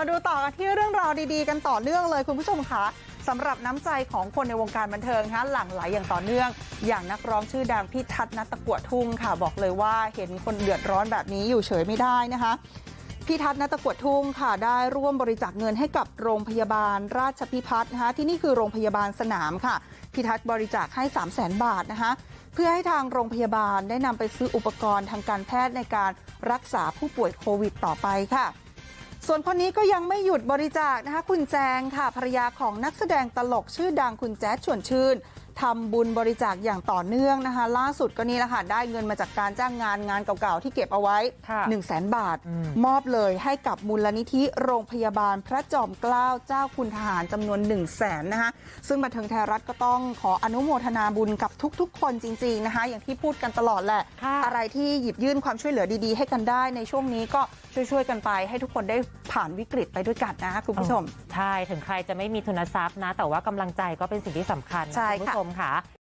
มาดูต่อกันที่เรื่องราวดีๆ กันต่อเนื่องเลยคุณผู้ชมคะสำหรับน้ำใจของคนในวงการบันเทิงนะหลั่งไหลอย่างต่อเนื่อง อย่างนักร้องชื่อดังพี่ทัศน์นัตตะกัวทุ่งค่ะบอกเลยว่าเห็นคนเดือดร้อนแบบนี้อยู่เฉยไม่ได้นะคะพี่ทัศน์นัตตะกวดทุ่งค่ะได้ร่วมบริจาคเงินให้กับโรงพยาบาลราชพิพัฒน์นะคะที่นี่คือโรงพยาบาลสนามค่ะพี่ทัศน์บริจาคให้ 3 0 0แสนบาทนะคะเพื่อให้ทางโรงพยาบาลได้นำไปซื้ออุปกรณ์ทางการแพทย์ในการรักษาผู้ป่วยโควิดต่อไปค่ะ ส่วนคนนี้ก็ยังไม่หยุดบริจาคนะคะคุณแจงค่ะภรรยาของนักแสดงตลกชื่อดังคุณแจ๊ดชวนชื่นทำบุญบริจาคอย่างต่อเนื่องนะคะ ล่าสุดก็นี่แหละค่ะได้เงินมาจากการจ้างงานงานเก่าๆ ที่เก็บเอาไว้ค่ะ1 0 0 0 0แสนบาทอืมมอบเลยให้กับมูลนิธิโรงพยาบาลพระจอมเกล้าเจ้าคุณทหารจำนวน 1 0 0 0 0แสนนะคะซึ่งบันเทิงไทยรัฐก็ต้องขออนุโมทนาบุญกับทุกๆ คนจริงๆนะคะอย่างที่พูดกันตลอดแหละค่ะอะไรที่หยิบยื่นความช่วยเหลือดีๆ ให้กันได้ในช่วงนี้ก็ช่วยๆกันไปให้ทุกคนได้ ผ่านวิกฤตไปด้วยกันนะคะคุณผู้ชม ใช่ ถึงใครจะไม่มีทุนทรัพย์นะ แต่ว่ากำลังใจก็เป็นสิ่งที่สำคัญนะใช่คุณค่ะผู้ชมค่ะ